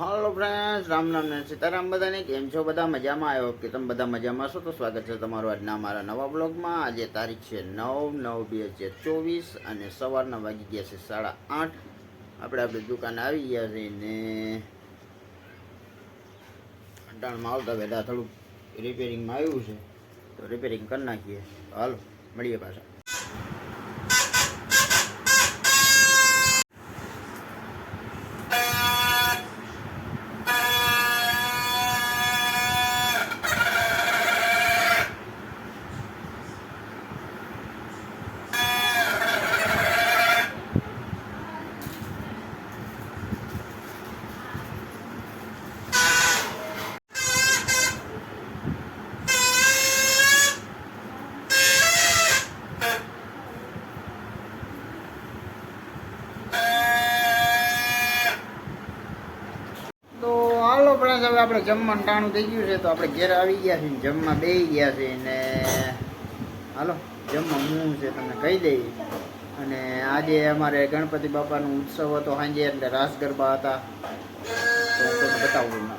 હાલો friends Ram Ram ને સીતારામ બધાને. કેમ છો બધા? મજામાં? આવ્યો કે તમે બધા મજામાં છો તો સ્વાગત છે તમારું આજના મારા નવા બ્લોગમાં આજે તારીખ છે નવ નવ બે હજાર ચોવીસ અને સવારના વાગી ગયા છે સાડા આઠ. આપણે આપણી દુકાને આવી ગયા છે ને અટાણમાં આવતા પહેલાં થોડુંક રિપેરિંગમાં આવ્યું છે. તો રિપેરિંગ કરી નાખીએ. હાલો, મળીએ પાછા. હાલો હવે આપણે જમવાનું ટાણું થઈ ગયું છે, તો આપણે ઘેર આવી ગયા છીએ જમવા બેસી ગયા છે ને હાલો, જમવા હું છે તમને કહી દઈ અને આજે અમારે ગણપતિ બાપાનો ઉત્સવ હતો સાંજે, એટલે રાસ ગરબા હતા. તો તમને બતાવું ના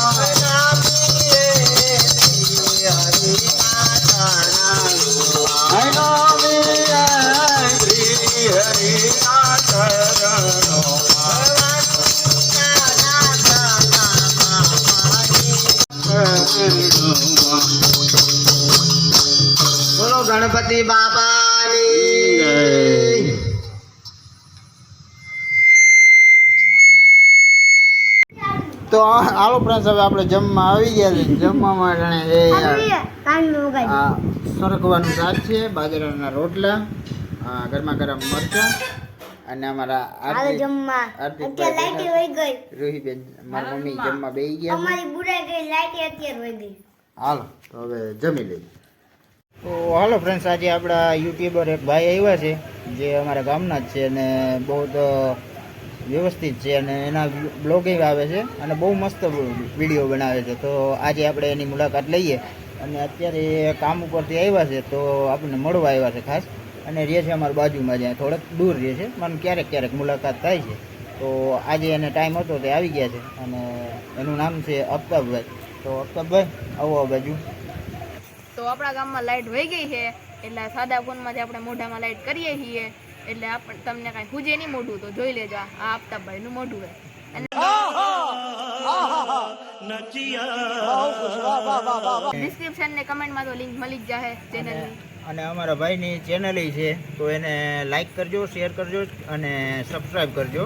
ગણપતિ બાપાની. તો આલો ફ્રેન્ડ્સ હવે આપણે જમવા આવી ગયા છે જમવામાં જાણે એ સરગવાનું શાક છે બાજરાના રોટલા ગરમા ગરમ મરચા અને અમારા આરતી જમવા. અત્યારે લાઈટ વહી ગઈ. રોહીબેન મારી મમ્મી જમવા બેસી ગયા અમારી બુરાઈ ગઈ લાઈટ અત્યારે વહી ગઈ. હાલો તો હવે જમી લઈએ. તો હાલો ફ્રેન્ડ્સ આજે આપણા યુટ્યુબર એક ભાઈ આવ્યા છે, જે અમારા ગામના જ છે અને બહુ તો વ્યવસ્થિત છે અને એના બ્લોગિંગ આવે છે અને બહુ મસ્ત વીડિયો બનાવે છે. તો આજે આપણે એની મુલાકાત લઈએ અને અત્યારે એ કામ ઉપરથી આવ્યા છે, તો આપણને મળવા આવ્યા છે ખાસ. અને રહે છે અમારી બાજુમાં જ્યાં થોડોક દૂર રહે છે, મને ક્યારેક ક્યારેક મુલાકાત થાય છે. તો આજે એને ટાઈમ હતો, તે આવી ગયા છે અને એનું નામ છે અફતાબભાઈ તો અફતાબભાઈ આવો બાજુ. તો આપણા ગામમાં લાઈટ વહી ગઈ છે એટલે સાદા ફોનમાંથી આપણે મોઢામાં લાઈટ કરીએ છીએ એટલે આપણે તમને કાંઈ ખૂજે નહીં મોઢું તો જોઈ લેજો આ આફતાબભાઈનું મોઢું હોય ડિસ્ક્રિપ્શન ને કમેન્ટમાં તો લિંક મળી જ જાહે ચેનલ અને અમારા ભાઈની ચેનલ છે તો એને લાઈક કરજો શેર કરજો અને સબસ્ક્રાઇબ કરજો.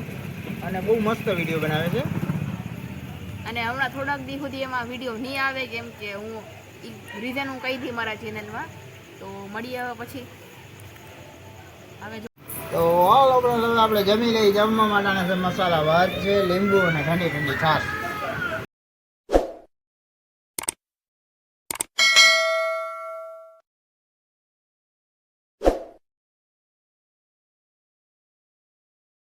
અને બહુ મસ્ત વીડિયો બનાવે છે. અને હમણાં થોડાક દી સુધી એમાં વીડિયો નહીં આવે કેમ કે હું રીઝન હું કહી દઈ મારા ચેનલમાં તો મળીએ હવે પછી. હવે તો આપણે જમી લઈ જમવા માટેના મસાલા ભાત છે, લીંબુ અને ઠંડી ઠંડી છાશ.